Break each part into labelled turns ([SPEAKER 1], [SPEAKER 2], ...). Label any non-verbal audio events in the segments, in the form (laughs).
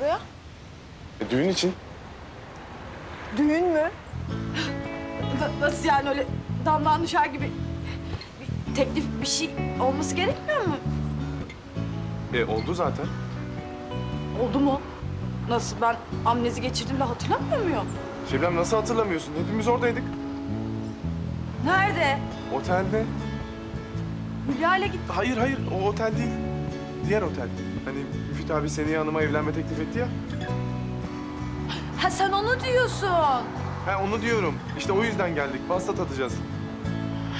[SPEAKER 1] Buraya?
[SPEAKER 2] E, düğün için.
[SPEAKER 1] Düğün mü? Na- Nasıl yani öyle damdan düşer gibi bir teklif bir şey olması gerekmiyor mu?
[SPEAKER 2] E, oldu zaten.
[SPEAKER 1] Oldu mu? Nasıl ben amnezi geçirdim de hatırlamıyor muyum?
[SPEAKER 2] Şebnem nasıl hatırlamıyorsun? Hepimiz oradaydık.
[SPEAKER 1] Nerede?
[SPEAKER 2] Otelde.
[SPEAKER 1] Hülya ile git.
[SPEAKER 2] Hayır hayır o otel değil. Diğer otel. Hani Müfit abi seni yanıma evlenme teklif etti ya.
[SPEAKER 1] Ha sen onu diyorsun.
[SPEAKER 2] Ha onu diyorum. İşte o yüzden geldik. Pasta tadacağız.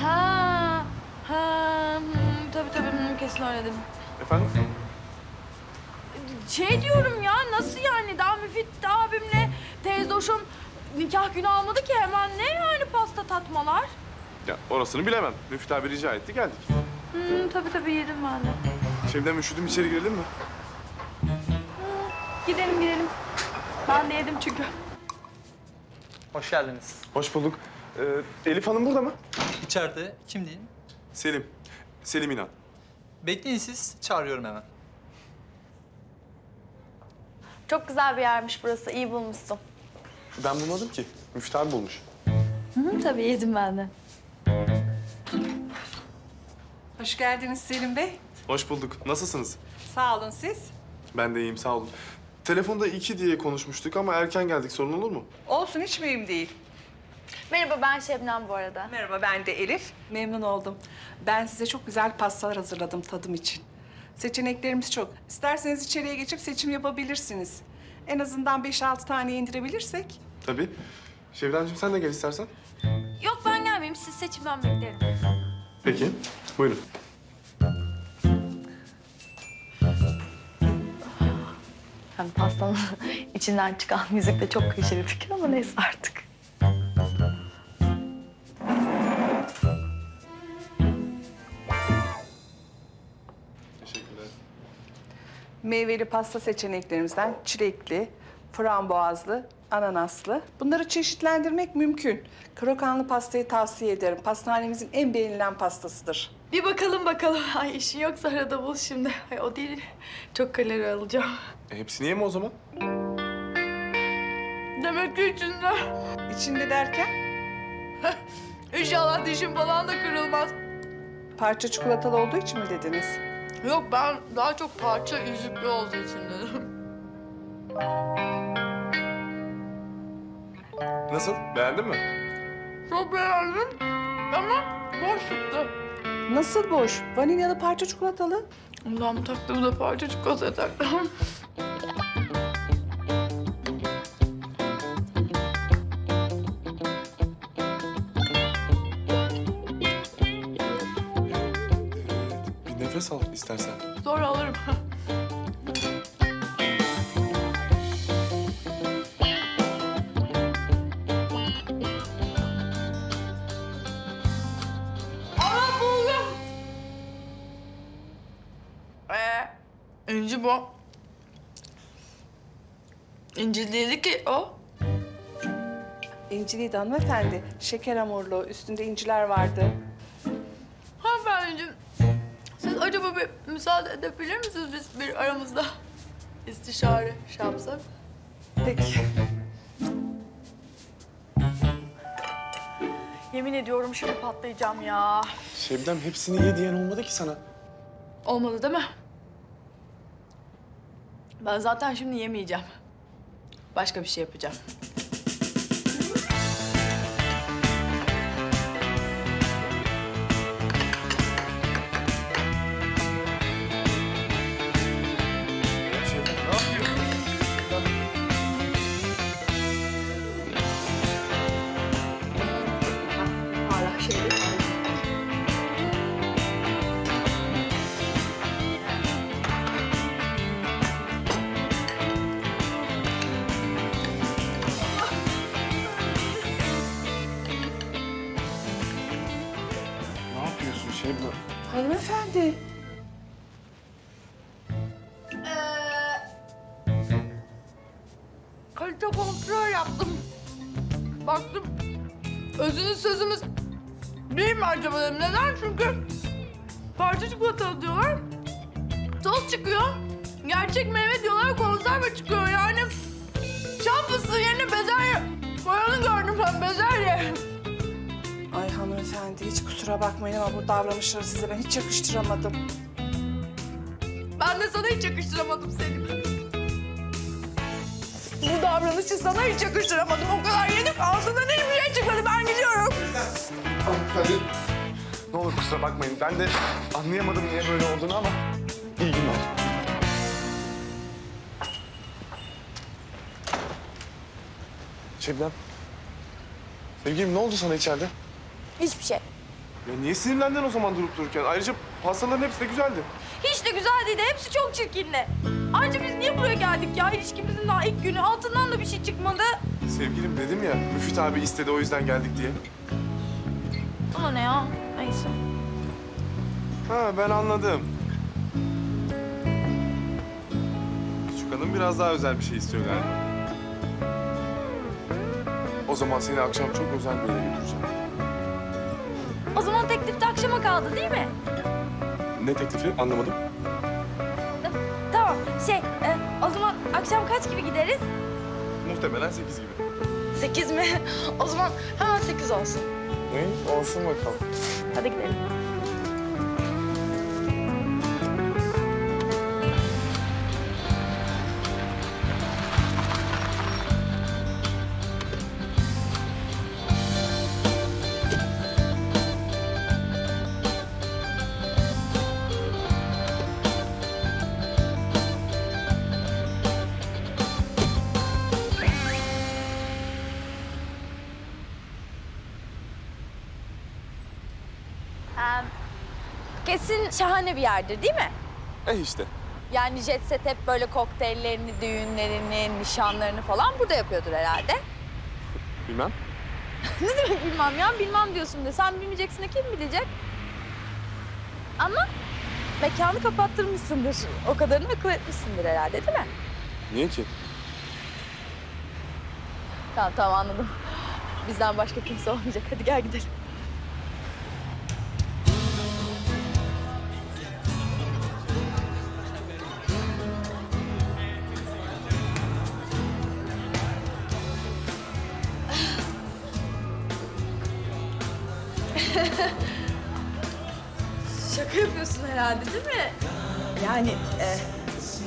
[SPEAKER 1] Ha. Ha. hmm, tabii tabii hmm, kesin dedim.
[SPEAKER 2] Efendim?
[SPEAKER 1] Şey diyorum ya nasıl yani daha Müfit abimle teyze hoşum nikah günü almadı ki hemen ne yani pasta tatmalar?
[SPEAKER 2] Ya orasını bilemem. Müfit abi rica etti geldik.
[SPEAKER 1] Hmm, tabii tabii yedim ben de.
[SPEAKER 2] Şebnem üşüdüm içeri girelim mi?
[SPEAKER 1] Gidelim gidelim. Ben de yedim çünkü.
[SPEAKER 3] Hoş geldiniz.
[SPEAKER 2] Hoş bulduk. Ee, Elif Hanım burada mı?
[SPEAKER 3] İçeride kim diyeyim?
[SPEAKER 2] Selim. Selim İnan.
[SPEAKER 3] Bekleyin siz, çağırıyorum hemen.
[SPEAKER 4] Çok güzel bir yermiş burası. iyi bulmuşsun.
[SPEAKER 2] Ben bulmadım ki. Müfit abi bulmuş.
[SPEAKER 4] Hı, tabii yedim ben de.
[SPEAKER 5] Hoş geldiniz Selim Bey.
[SPEAKER 2] Hoş bulduk. Nasılsınız?
[SPEAKER 5] Sağ olun siz.
[SPEAKER 2] Ben de iyiyim sağ olun. Telefonda iki diye konuşmuştuk ama erken geldik. Sorun olur mu?
[SPEAKER 5] Olsun hiç mühim değil.
[SPEAKER 4] Merhaba ben Şebnem bu arada.
[SPEAKER 5] Merhaba ben de Elif. Memnun oldum. Ben size çok güzel pastalar hazırladım tadım için. Seçeneklerimiz çok. İsterseniz içeriye geçip seçim yapabilirsiniz. En azından 5-6 tane indirebilirsek.
[SPEAKER 2] Tabii. Şevdancığım sen de gel istersen.
[SPEAKER 4] Yok ben gelmeyeyim. Siz seçin ben beklerim.
[SPEAKER 2] Peki. Buyurun.
[SPEAKER 4] Hem pastanın (laughs) içinden çıkan müzik de çok klişe bir fikir ama neyse artık.
[SPEAKER 2] Teşekkürler.
[SPEAKER 5] Meyveli pasta seçeneklerimizden çilekli, frambuazlı, ananaslı. Bunları çeşitlendirmek mümkün. Krokanlı pastayı tavsiye ederim. Pastanemizin en beğenilen pastasıdır.
[SPEAKER 1] Bir bakalım bakalım. (laughs) Ay işin yoksa arada bul şimdi. Ay, o değil. Çok kalori alacağım.
[SPEAKER 2] E, hepsini yeme o zaman.
[SPEAKER 1] Demek ki içinde.
[SPEAKER 5] İçinde derken (laughs)
[SPEAKER 1] İnşallah dişim falan da kırılmaz.
[SPEAKER 5] parça çikolatalı olduğu için mi dediniz?
[SPEAKER 1] Yok ben daha çok parça yüzüklü olduğu için dedim.
[SPEAKER 2] Nasıl? Beğendin mi?
[SPEAKER 1] Çok beğendim ama boş çıktı.
[SPEAKER 5] Nasıl boş? Vanilyalı parça çikolatalı.
[SPEAKER 1] Ondan taktım da parça çikolata taktım.
[SPEAKER 2] Bir nefes al istersen.
[SPEAKER 1] Sonra alırım. Ki o.
[SPEAKER 5] İnciliydi hanımefendi. Şeker hamurlu, üstünde inciler vardı.
[SPEAKER 1] Hanımefendiciğim, siz acaba bir müsaade edebilir misiniz biz bir aramızda istişare şey yapsak?
[SPEAKER 5] Peki.
[SPEAKER 1] Yemin ediyorum şimdi patlayacağım ya.
[SPEAKER 2] Şebnem hepsini ye diyen olmadı ki sana.
[SPEAKER 1] Olmadı değil mi? Ben zaten şimdi yemeyeceğim. Başka bir şey yapacağım.
[SPEAKER 5] Hanımefendi.
[SPEAKER 1] kalite kontrol yaptım. Baktım özünüz sözümüz değil mi acaba dedim. Neden? Çünkü parça çikolata diyorlar. Toz çıkıyor. gerçek meyve diyorlar konserve çıkıyor yani. Çam fıstığı yerine bezelye koyanı gördüm ben bezelye.
[SPEAKER 5] Ay hanımefendi hiç kusura bakmayın ama bu davranışları size ben hiç yakıştıramadım.
[SPEAKER 1] Ben de sana hiç yakıştıramadım seni. Bu davranışı sana hiç yakıştıramadım. O kadar yedik ağzından hiçbir şey çıkmadı. Ben gidiyorum.
[SPEAKER 2] Ne olur kusura bakmayın. Ben de anlayamadım niye böyle olduğunu ama iyi günler. Şebnem. Sevgilim ne oldu sana içeride?
[SPEAKER 1] Hiçbir şey.
[SPEAKER 2] Ya niye sinirlendin o zaman durup dururken? Ayrıca pastaların hepsi de güzeldi.
[SPEAKER 1] Hiç de güzel değildi. Hepsi çok çirkindi. Ayrıca biz niye buraya geldik ya? İlişkimizin daha ilk günü. Altından da bir şey çıkmadı.
[SPEAKER 2] Sevgilim dedim ya, Müfit abi istedi o yüzden geldik diye.
[SPEAKER 1] Ama ne ya? Neyse.
[SPEAKER 2] Ha ben anladım. Küçük hanım biraz daha özel bir şey istiyor galiba. O zaman seni akşam çok özel bir yere götüreceğim.
[SPEAKER 1] O zaman teklif de akşama kaldı değil mi?
[SPEAKER 2] Ne teklifi anlamadım.
[SPEAKER 1] Tamam. Şey, e, o zaman akşam kaç gibi gideriz?
[SPEAKER 2] Muhtemelen sekiz gibi.
[SPEAKER 4] Sekiz mi? (laughs) O zaman hemen sekiz olsun.
[SPEAKER 2] Ne? Olsun bakalım.
[SPEAKER 4] Hadi gidelim.
[SPEAKER 1] Kesin şahane bir yerdir değil mi?
[SPEAKER 2] E işte.
[SPEAKER 1] Yani Jet Set hep böyle kokteyllerini, düğünlerini, nişanlarını falan burada yapıyordur herhalde.
[SPEAKER 2] Bilmem. (laughs)
[SPEAKER 1] ne demek bilmem ya? Bilmem diyorsun de. Sen bilmeyeceksin de kim bilecek? Ama mekanı kapattırmışsındır. O kadarını akıl etmişsindir herhalde değil mi?
[SPEAKER 2] Niye ki?
[SPEAKER 1] Tamam tamam anladım. Bizden başka kimse olmayacak. Hadi gel gidelim. Herhalde değil mi? Yani e,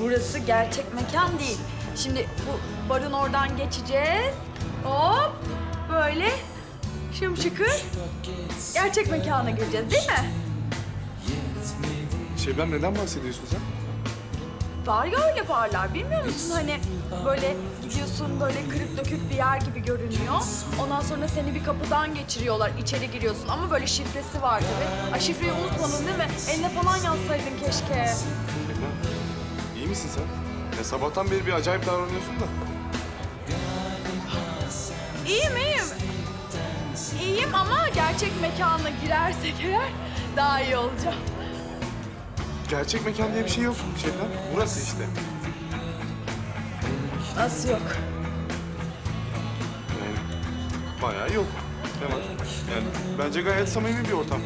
[SPEAKER 1] burası gerçek mekan değil. Şimdi bu barın oradan geçeceğiz. Hop böyle şımşıkır gerçek mekana gireceğiz değil mi?
[SPEAKER 2] Şebnem neden bahsediyorsun sen?
[SPEAKER 1] Var ya öyle barlar bilmiyor musun? Hani böyle gidiyorsun böyle kırık dökük bir yer gibi görünüyor. Ondan sonra seni bir kapıdan geçiriyorlar. içeri giriyorsun ama böyle şifresi var tabii. Ay şifreyi unutmadın değil mi? Eline falan yazsaydın keşke.
[SPEAKER 2] İyi misin sen? Ya sabahtan beri bir acayip davranıyorsun da.
[SPEAKER 1] İyiyim iyiyim. İyiyim ama gerçek mekana girersek eğer daha iyi olacağım.
[SPEAKER 2] Gerçek mekan diye bir şey yok Şebnem. Burası işte.
[SPEAKER 1] Nasıl yok?
[SPEAKER 2] Yani bayağı yok. Ne var? Yani bence gayet samimi bir ortam.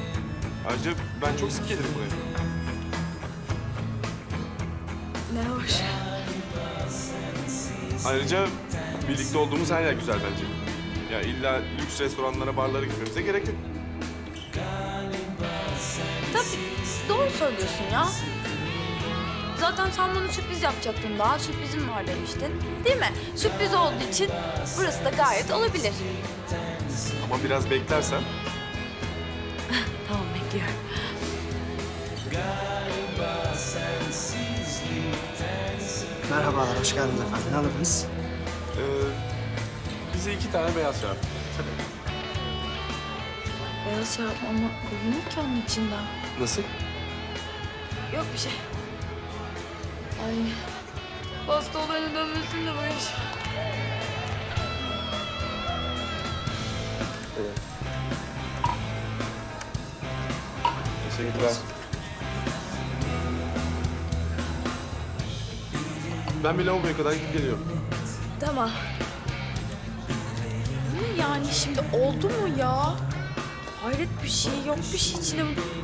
[SPEAKER 2] Ayrıca ben çok sık gelirim buraya.
[SPEAKER 1] Ne hoş.
[SPEAKER 2] Ayrıca birlikte olduğumuz her yer güzel bence. Ya illa lüks restoranlara, barlara gitmemize gerek yok.
[SPEAKER 1] Tabii doğru söylüyorsun ya. Zaten sen bana sürpriz yapacaktın daha. Sürprizim var demiştin. Değil mi? Sürpriz olduğu için burası da gayet olabilir.
[SPEAKER 2] Ama biraz beklersen (laughs)
[SPEAKER 1] Tamam bekliyorum.
[SPEAKER 6] Merhabalar, hoş geldiniz efendim. Ne alırdınız?
[SPEAKER 2] e, bize iki tane beyaz şarap.
[SPEAKER 1] Beyaz şarap ama koyulmuyor ki onun içinden.
[SPEAKER 2] Nasıl?
[SPEAKER 1] Yok bir şey. Ay. Pasta olayına dönmesin de bu iş.
[SPEAKER 2] Teşekkürler. Ben bir lavaboya kadar gidip geliyorum.
[SPEAKER 1] Tamam. Bu ne yani şimdi oldu mu ya? Hayret bir şey yok bir şey içine.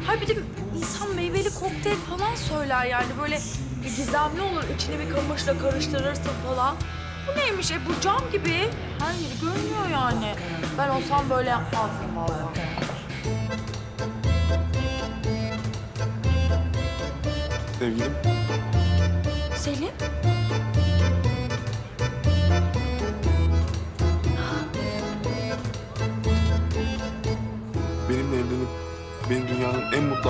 [SPEAKER 1] Ha bir de insan meyveli kokteyl falan söyler yani böyle bir gizemli olur. İçini bir kamışla karıştırırsın falan. Bu neymiş? E bu cam gibi. Her yeri görünüyor yani. Ben olsam böyle yapmazdım vallahi.
[SPEAKER 2] Sevgilim.
[SPEAKER 1] Selim?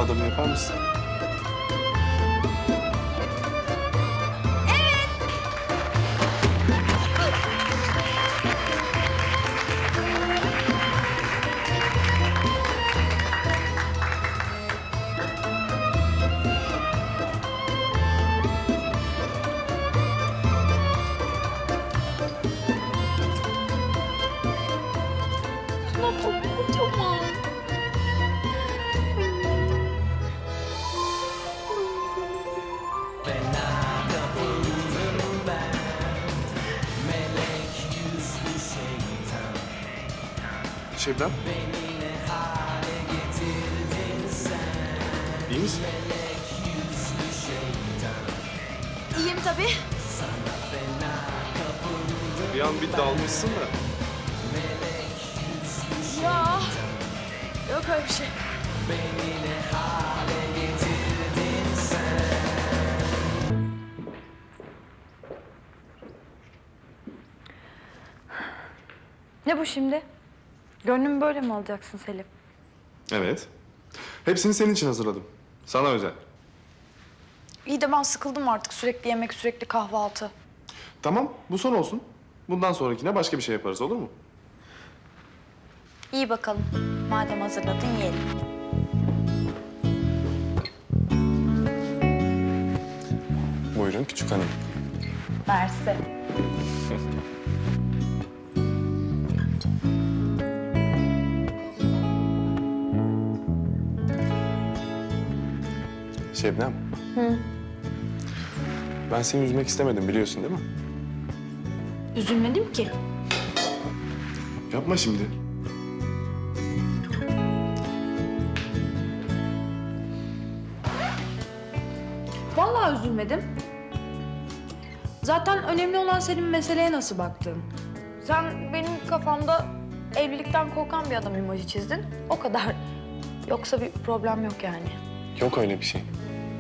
[SPEAKER 2] Adamı yapar mısın?
[SPEAKER 1] Tabii.
[SPEAKER 2] Bir an bir dalmışsın da.
[SPEAKER 1] Ya. Yok öyle bir şey.
[SPEAKER 4] Ne bu şimdi? Gönlümü böyle mi alacaksın Selim?
[SPEAKER 2] Evet. Hepsini senin için hazırladım. Sana özel.
[SPEAKER 4] İyi de ben sıkıldım artık sürekli yemek, sürekli kahvaltı.
[SPEAKER 2] Tamam, bu son olsun. Bundan sonrakine başka bir şey yaparız, olur mu?
[SPEAKER 4] İyi bakalım. Madem hazırladın yiyelim.
[SPEAKER 2] Buyurun küçük hanım.
[SPEAKER 4] Mersi.
[SPEAKER 2] Şebnem. Hı. Ben seni üzmek istemedim biliyorsun değil mi?
[SPEAKER 4] Üzülmedim ki.
[SPEAKER 2] Yapma şimdi.
[SPEAKER 1] Vallahi üzülmedim. Zaten önemli olan senin meseleye nasıl baktığın.
[SPEAKER 4] Sen benim kafamda evlilikten korkan bir adam imajı çizdin. O kadar. Yoksa bir problem yok yani.
[SPEAKER 2] Yok öyle bir şey.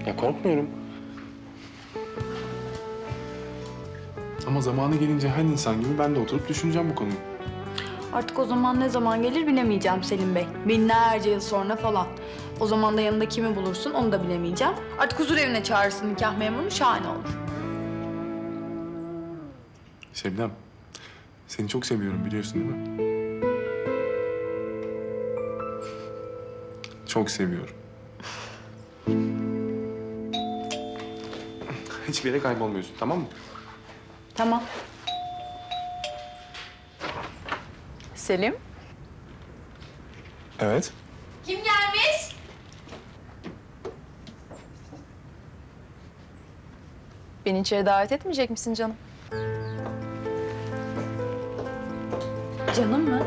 [SPEAKER 2] Ya korkmuyorum. Ama zamanı gelince her insan gibi ben de oturup düşüneceğim bu konuyu.
[SPEAKER 1] Artık o zaman ne zaman gelir bilemeyeceğim Selim Bey. Binlerce yıl sonra falan. O zaman da yanında kimi bulursun onu da bilemeyeceğim. Artık huzur evine çağırırsın nikah memurunu şahane olur.
[SPEAKER 2] Şebnem, seni çok seviyorum biliyorsun değil mi? Çok seviyorum. Hiçbir yere kaybolmuyorsun, tamam mı?
[SPEAKER 1] Tamam.
[SPEAKER 6] Selim,
[SPEAKER 2] Evet.
[SPEAKER 1] Kim gelmiş?
[SPEAKER 6] beni içeri davet etmeyecek misin canım?
[SPEAKER 1] Canım mı?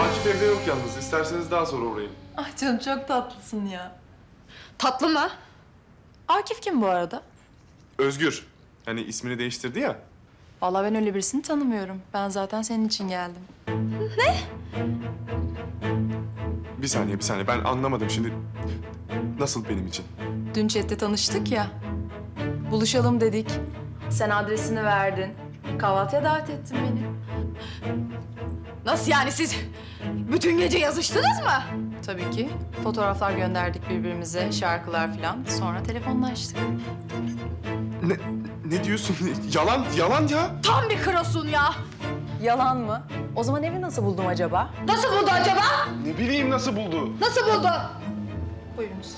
[SPEAKER 2] Akif evde yok yalnız. İsterseniz daha sonra uğrayın.
[SPEAKER 6] Ah canım çok tatlısın ya.
[SPEAKER 1] Tatlı mı?
[SPEAKER 6] Akif kim bu arada?
[SPEAKER 2] Özgür. Hani ismini değiştirdi ya.
[SPEAKER 6] Vallahi ben öyle birisini tanımıyorum. Ben zaten senin için geldim.
[SPEAKER 2] Bir saniye, bir saniye. Ben anlamadım şimdi. Nasıl benim için?
[SPEAKER 6] Dün chatte tanıştık ya. Buluşalım dedik. Sen adresini verdin. Kahvaltıya davet ettin beni.
[SPEAKER 1] Nasıl yani siz bütün gece yazıştınız mı?
[SPEAKER 6] Tabii ki. Fotoğraflar gönderdik birbirimize, şarkılar falan. Sonra telefonlaştık.
[SPEAKER 2] Ne, ne diyorsun? Yalan, yalan ya.
[SPEAKER 1] Tam bir krosun ya.
[SPEAKER 6] Yalan mı? O zaman evi nasıl buldum acaba?
[SPEAKER 1] Nasıl buldu acaba?
[SPEAKER 2] Ne bileyim nasıl buldu.
[SPEAKER 1] Nasıl buldu?
[SPEAKER 6] Buyurunuz.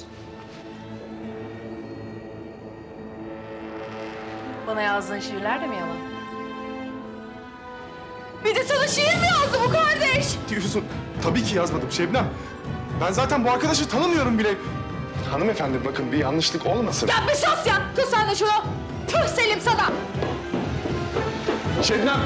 [SPEAKER 6] Bana yazdığın şiirler de mi yalan?
[SPEAKER 1] Bir de sana şiir mi yazdı bu kardeş?
[SPEAKER 2] diyorsun? Tabii ki yazmadım Şebnem. Ben zaten bu arkadaşı tanımıyorum bile. Hanımefendi bakın bir yanlışlık olmasın.
[SPEAKER 1] Ya bir sus ya. Tut sen de şunu. Tüh Selim sana.
[SPEAKER 2] Şebnem!